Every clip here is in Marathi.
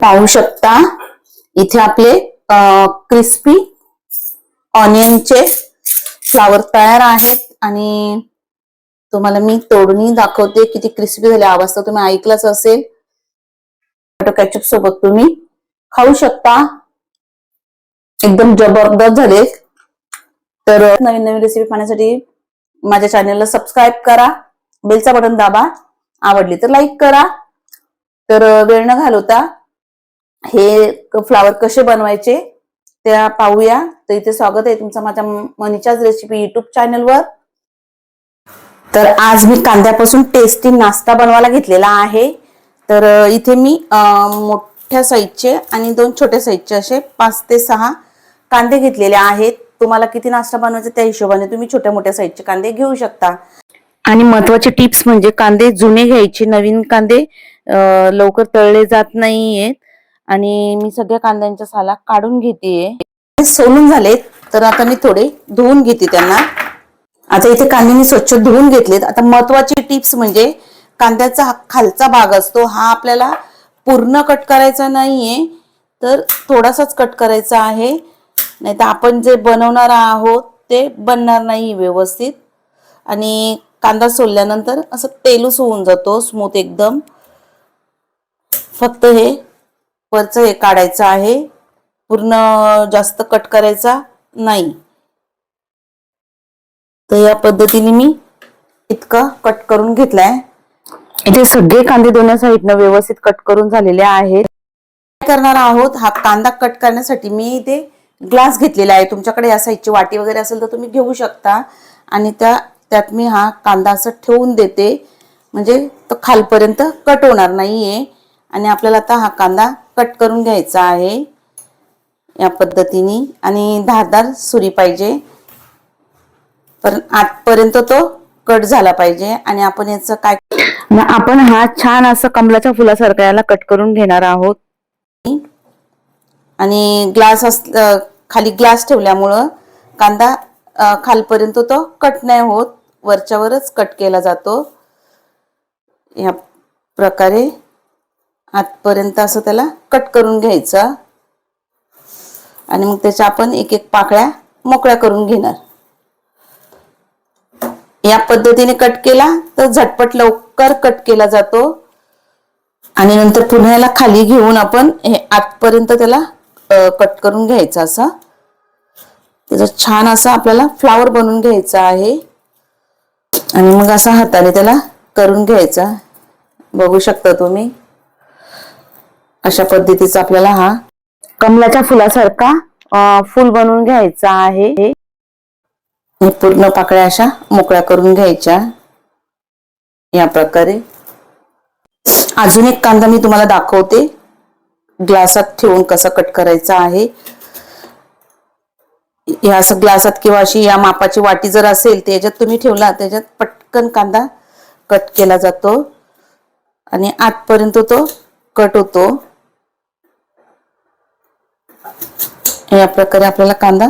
पाहू शकता. इथे आपले क्रिस्पी ऑनियनचे फ्लावर तयार आहेत. आणि तुम्हाला मी तोडणी दाखवते किती क्रिस्पी झाले. आवाज तर तुम्ही ऐकलाच असेल. टोमॅटो कॅचअप सोबत तुम्ही खाऊ शकता. एकदम जबरदस्त झाले. तर नवीन नवीन रेसिपी पाहण्यासाठी माझ्या चॅनलला सबस्क्राईब करा. बेलचा बटन दाबा. आवडली तर लाईक करा. तर वेळ न घालवता हे फ्लावर कसे बनवायचे त्या पाहूया. तर इथे स्वागत आहे तुमचं माझ्या मनीच्याच रेसिपी युट्यूब चॅनलवर तर आज मी कांद्यापासून टेस्टी नाश्ता बनवायला घेतलेला आहे. तर इथे मी मोठ्या साईजचे आणि दोन छोट्या साईजचे असे पाच ते सहा कांदे घेतलेले आहेत. तुम्हाला किती नाश्ता बनवायचा त्या हिशोबाने तुम्ही छोट्या मोठ्या साईजचे कांदे घेऊ शकता. आणि महत्त्वाचे टिप्स म्हणजे कांदे जुने घ्यायचे. नवीन कांदे लवकर तळले जात नाहीयेत. आणि मी सगळ्या कांद्यांच्या साला काढून घेते. सोलून झालेत तर आता मी थोडे धुवून घेते त्यांना. आता इथे कांदे मी स्वच्छ धुवून घेतलेत. आता महत्वाची टिप्स म्हणजे कांद्याचा हा खालचा भाग असतो हा आपल्याला पूर्ण कट करायचा नाहीये तर थोडासाच कट करायचा आहे. नाही तर आपण जे बनवणार आहोत ते बनणार नाही व्यवस्थित. आणि कांदा सोलल्यानंतर असं तेलूस होऊन जातो स्मूथ एकदम. फक्त हे वरचं हे काढायचं आहे. पूर्ण जास्त कट करायचा नाही. तर या पद्धतीने मी इतका कट करून घेतलाय. इथे सगळे कांदे दोन्ही साईडनं व्यवस्थित कट करून झालेले आहेत. काय करणार आहोत? हा कांदा कट करण्यासाठी मी इथे ग्लास घेतलेला आहे. तुमच्याकडे या साईजची वाटी वगैरे असेल तर तुम्ही घेऊ शकता. आणि त्या त्यात मी हा कांदा असं ठेवून देते. म्हणजे तो खालपर्यंत कट होणार नाहीये. आणि आपल्याला आता हा कांदा कट करून घ्यायचा आहे या पद्धतीने. आणि धारदार सुरी पाहिजे. पण आतपर्यंत तो कट झाला पाहिजे. आणि आपण याचं काय आपण हा छान असं कमलाच्या फुलासारखा याला कट करून घेणार आहोत. आणि ग्लास अस खाली ग्लास ठेवल्यामुळं कांदा खालपर्यंत तो कट नाही होत. वरच्यावरच कट केला जातो. या प्रकारे आतपर्यंत असं त्याला कट करून घ्यायचं. आणि मग त्याच्या आपण एक एक पाकळ्या मोकळ्या करून घेणार. या पद्धतीने कट केला तर झटपट लवकर कट केला जातो. आणि नंतर पुन्हा याला खाली घेऊन आपण हे आतपर्यंत त्याला कट करून घ्यायचा असं. त्याचा छान असा आपल्याला फ्लावर बनवून घ्यायचा आहे. आणि मग असा हाताने त्याला करून घ्यायचा. बघू शकता तुम्ही. अशा पद्धतीचा आपल्याला हा कमलाच्या फुलासारखा फुल बनवून घ्यायचा आहे. हे पूर्ण पाकळ्या अशा मोकळ्या करून घ्यायच्या. या प्रकारे. अजून एक कांदा मी तुम्हाला दाखवते. ग्लासात ठेवून कसा कट करायचा आहे. या असं ग्लासात किंवा अशी या मापाची वाटी जर असेल त्याच्यात तुम्ही ठेवला त्याच्यात पटकन कांदा कट केला जातो. आणि आतपर्यंत तो कट होतो. या प्रकारे आपल्याला कांदा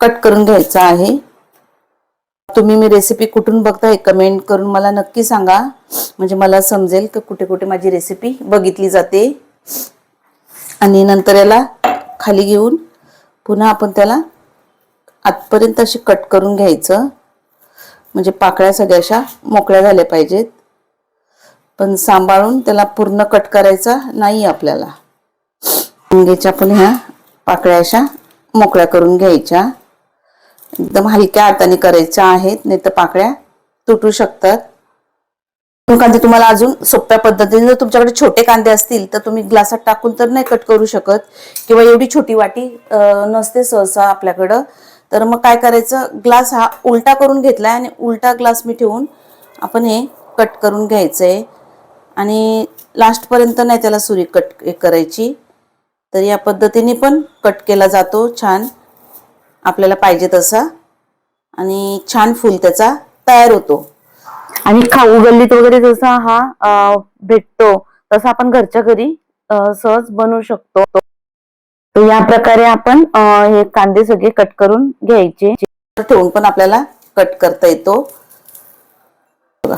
कट करून घ्यायचा आहे. तुम्ही मी रेसिपी कुठून बघताय कमेंट करून मला नक्की सांगा. म्हणजे मला समजेल की कुठे कुठे माझी रेसिपी बघितली जाते. आणि नंतर याला खाली घेऊन पुन्हा आपण त्याला आतपर्यंत अशी कट करून घ्यायचं. म्हणजे पाकळ्या सगळ्या अशा मोकळ्या झाल्या पाहिजेत. पण सांभाळून त्याला पूर्ण कट करायचा नाही आपल्याला. वांग्याच्या पण ह्या पाकळ्या अशा मोकळ्या करून घ्यायच्या. एकदम हलक्या हाताने करायच्या आहेत नाही तर पाकळ्या तुटू शकतात. कांदे तुम्हाला अजून सोप्या पद्धतीने जर तुमच्याकडे छोटे कांदे असतील तर तुम्ही ग्लासात टाकून तर नाही कट करू शकत. किंवा एवढी छोटी वाटी नसते सहसा आपल्याकडं. तर मग काय करायचं ग्लास हा उलटा करून घेतलाय आणि उलटा ग्लास मी ठेवून आपण हे कट करून घ्यायचंय. आणि लास्टपर्यंत नाही त्याला सुरी कट करायची. तर या पद्धतीने पण कट केला जातो छान. आपल्याला पाहिजे तसा. आणि छान फुल त्याचा तयार होतो. आणि खाऊ गल्लीत वगैरे जसा हा भेटतो तसा आपण घरच्या घरी सहज बनवू शकतो. तर या प्रकारे आपण हे कांदे सगळे कट करून घ्यायचे. ठेवून पण आपल्याला कट करता येतो. बघा.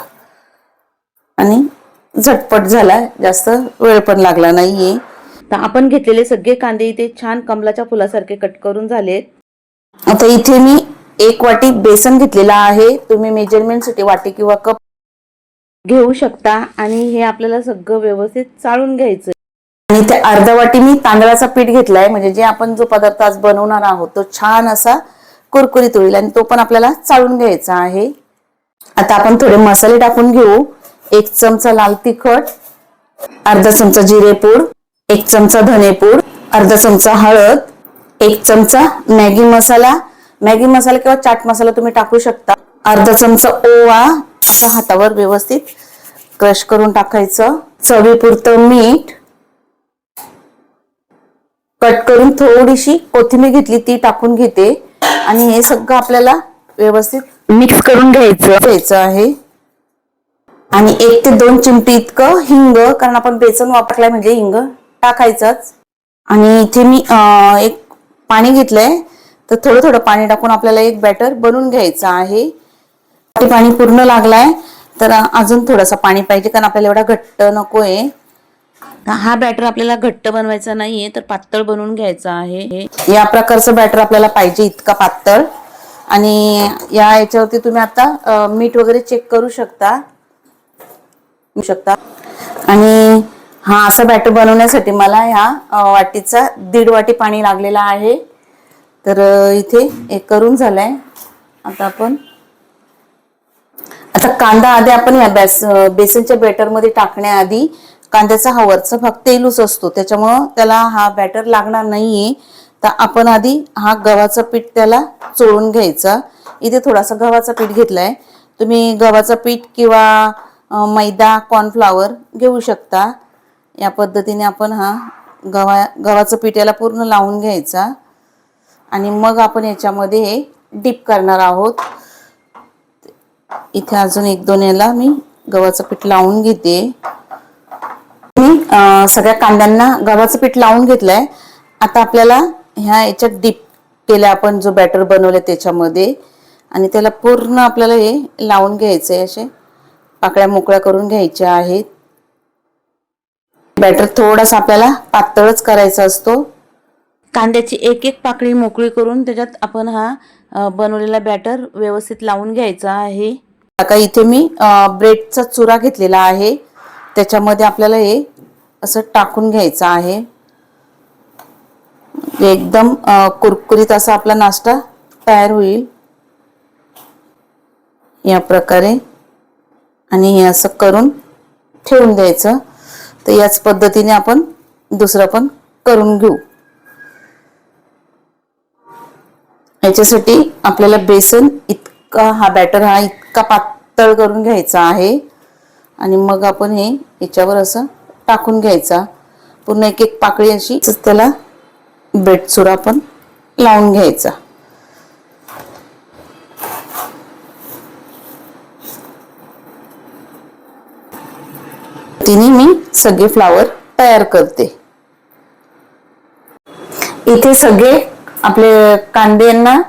आणि झटपट झाला जास्त वेळ पण लागला नाहीये. तर आपण घेतलेले सगळे कांदे इथे छान कमलाच्या फुलासारखे कट करून झालेत आता इथे मी एक वाटी बेसन घेतलेला आहे. तुम्ही मेजरमेंटसाठी वाटी किंवा कप घेऊ शकता आणि हे आपल्याला सगळं व्यवस्थित चाळून घ्यायचं आणि ते अर्धा वाटी मी तांदळाचा पीठ घेतलाय. म्हणजे जे आपण जो पदार्थ आज बनवणार आहोत तो छान असा कुरकुरीत होईल आणि तो पण आपल्याला चाळून घ्यायचा आहे. आता आपण थोडे मसाले टाकून घेऊ. एक चमचा लाल तिखट अर्धा चमचा जिरेपूड एक चमचा धनेपूड अर्धा चमचा हळद एक चमचा मॅगी मसाला. मॅगी मसाला किंवा चाट मसाला तुम्ही टाकू शकता. अर्धा चमचा ओवा असा हातावर व्यवस्थित क्रश करून टाकायचं. चवीपुरतं मीठ. कट करून थोडीशी कोथिंबीर घेतली ती टाकून घेते. आणि हे सगळं आपल्याला व्यवस्थित मिक्स करून घ्यायचं. घ्यायचं आहे. आणि एक ते दोन चिमटी इतकं हिंग कारण आपण बेसन वापरलाय म्हणजे हिंग टाकायचंच. आणि इथे मी एक पाणी घेतलंय. तर थोडं थोडं पाणी टाकून आपल्याला एक बॅटर बनवून घ्यायचं आहे. ते पाणी पूर्ण लागलाय. तर अजून थोडंसं पाणी पाहिजे कारण आपल्याला एवढा घट्ट नकोय. तर हा बॅटर आपल्याला घट्ट बनवायचा नाहीये तर पातळ बनवून घ्यायचा आहे. या प्रकारचं बॅटर आपल्याला पाहिजे इतका पातळ. आणि या याच्यावरती तुम्ही आता मीठ वगैरे चेक करू शकता. शकता. हा असं बॅटर बनवण्यासाठी मला ह्या वाटीचा दीड वाटी पाणी लागलेला आहे. तर इथे एक करून झालाय. आता आपण आता कांदा आधी आपण या बेस बेसनच्या बॅटरमध्ये टाकण्याआधी कांद्याचा हा वरचा भाग तेलूच असतो. त्याच्यामुळं त्याला हा बॅटर लागणार नाहीये. तर आपण आधी हा गव्हाचं पीठ त्याला चोळून घ्यायचा. इथे थोडासा गव्हाचा पीठ घेतलाय. तुम्ही गव्हाचं पीठ किंवा मैदा कॉर्नफ्लावर घेऊ शकता. या पद्धतीने आपण हा गव्हा गव्हाचं पीठ याला पूर्ण लावून घ्यायचा. आणि मग आपण याच्यामध्ये हे डीप करणार आहोत. इथे अजून एक दोन याला मी गव्हाचं पीठ लावून घेते. मी सगळ्या कांद्यांना गव्हाचं पीठ लावून घेतलंय. आता आपल्याला ह्या याच्यात डीप केलं आपण जो बॅटर बनवलं त्याच्यामध्ये. आणि त्याला पूर्ण आपल्याला हे लावून घ्यायचंय असे. पाकळ्या मोकळ्या करून घ्यायच्या आहेत. बॅटर थोडासा आपल्याला पातळच करायचा असतो. कांद्याची एक एक पाकळी मोकळी करून त्याच्यात आपण हा बनवलेला बॅटर व्यवस्थित लावून घ्यायचा आहे. आता इथे मी ब्रेडचा चुरा घेतलेला आहे. त्याच्यामध्ये आपल्याला हे असं टाकून घ्यायचं आहे. एकदम कुरकुरीत असा आपला नाश्ता तयार होईल. या प्रकारे. आणि हे असं करून ठेवून द्यायचं. तर याच पद्धतीने आपण दुसरं पण करून घेऊ. याच्यासाठी आपल्याला बेसन इतका हा बॅटर हा इतका पातळ करून घ्यायचा आहे. आणि मग आपण हे याच्यावर असं टाकून घ्यायचा. पूर्ण एक एक पाकळी अशी त्याला ब्रेड चुरा पण लावून घ्यायचा. तिने मी सगळे फ्लावर तयार करते. इथे सगळे आपले कांद्यांना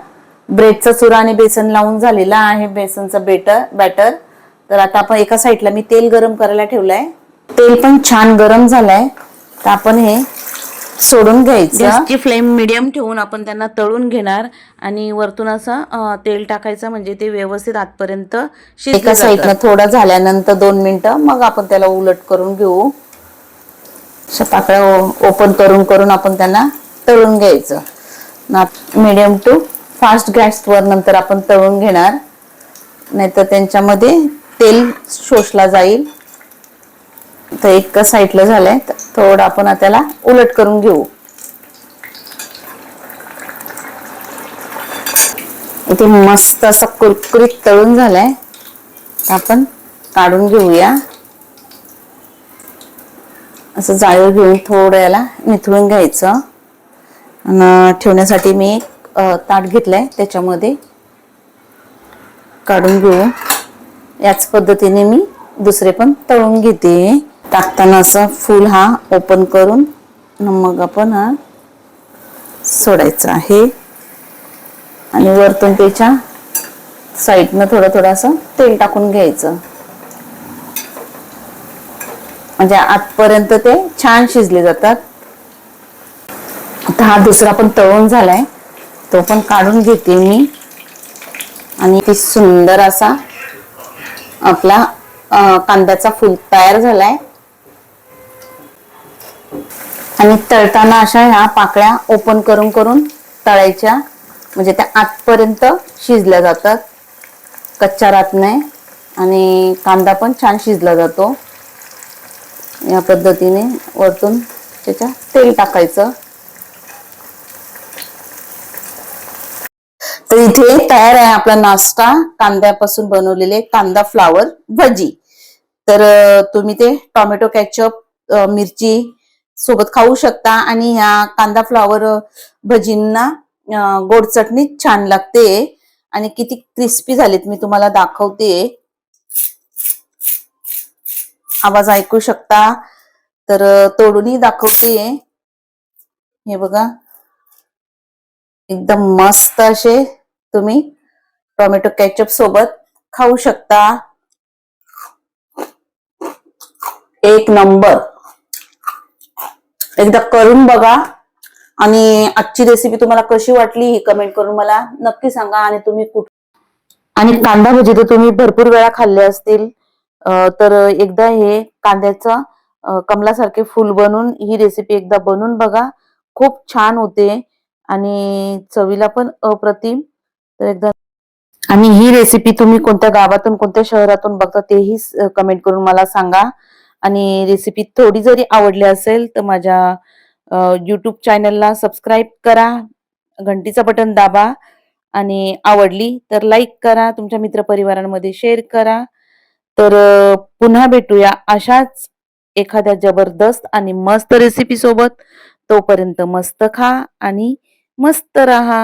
ब्रेडचा चुरा आणि बेसन लावून झालेला आहे बेसनचा बेटर बॅटर तर आता आपण एका साईडला मी तेल गरम करायला ठेवलंय. तेल पण छान गरम झालंय. तर आपण हे सोडून घ्यायचं. गॅसची फ्लेम मिडियम ठेवून आपण त्यांना तळून घेणार आणि वरतून असं अ, तेल टाकायचं म्हणजे ते व्यवस्थित आतपर्यंत शिजले एका साईडनं. थोडं झाल्यानंतर दोन मिनिटं मग आपण त्याला उलट करून घेऊ. अशा पाकळ्या ओपन करून करून आपण त्यांना तळून घ्यायचं. ना मिडियम टू फास्ट गॅसवर नंतर आपण तळून घेणार. नाहीतर त्यांच्यामध्ये तेल शोषला जाईल. तर एक साईडला झालंय. तर थोडं आपण त्याला उलट करून घेऊ. इथे मस्त असं कुरकुरीत तळून झालाय. आपण काढून घेऊया. असं जाळीवर घेऊन थोडं याला निथळून घ्यायचं. आणि ठेवण्यासाठी मी एक ताट घेतलंय त्याच्यामध्ये. काढून घेऊ. याच पद्धतीने मी दुसरे पण तळून घेते. टाकताना असं फुल हा ओपन करून मग आपण हा सोडायचा आहे. आणि वरतून त्याच्या साईडनं थोडं थोडं असं तेल टाकून घ्यायचं. म्हणजे आतपर्यंत ते छान शिजले जातात. आता हा दुसरा पण तळून झालाय. तो पण काढून घेते मी. आणि ती सुंदर असा आपला कांद्याचा फुल तयार झालाय. आणि तळताना अशा ह्या पाकळ्या ओपन करून करून तळायच्या. म्हणजे त्या आतपर्यंत शिजल्या जातात. कच्च्या राहत नाही आणि कांदा पण छान शिजला जातो. या पद्धतीने वरतून त्याच्या तेल टाकायचं. तर इथे तयार आहे आपला नाश्ता. कांद्यापासून बनवलेले कांदा फ्लावर भजी. तर तुम्ही ते टोमॅटो कॅचअप मिरची सोबत खाऊ शकता आणि ह्या कांदा फ्लॉवर भजींना गोड चटणी छान लागते. आणि किती क्रिस्पी झालेत मी तुम्हाला दाखवते. आवाज ऐकू शकता? तर तोडूनही दाखवते. हे बघा. एकदम मस्त असे तुम्ही टोमॅटो कॅचअप सोबत खाऊ शकता. एक नंबर. एकदा करून बघा. आणि आजची रेसिपी तुम्हाला कशी वाटली ही कमेंट करून मला नक्की सांगा. आणि तुम्ही कुठ आणि कांदा भजी तर तुम्ही भरपूर वेळा खाल्ले असतील. तर एकदा हे कांद्याचं कमलासारखे फुल बनवून ही रेसिपी एकदा बनवून बघा. खूप छान होते. आणि चवीला पण अप्रतिम. तर एकदा आणि ही रेसिपी तुम्ही कोणत्या गावातून कोणत्या शहरातून बघता तेही कमेंट करून मला सांगा. आणि रेसिपी थोडी जरी आवडली असेल तर माझ्या यूट्यूब चॅनलला सबस्क्राईब करा घंटीचं बटन दाबा आणि आवडली तर लाईक करा तुमच्या मित्रपरिवारांमध्ये शेअर करा. तर पुन्हा भेटूया अशाच एखाद्या जबरदस्त आणि मस्त रेसिपी सोबत. तोपर्यंत मस्त खा आणि मस्त रहा.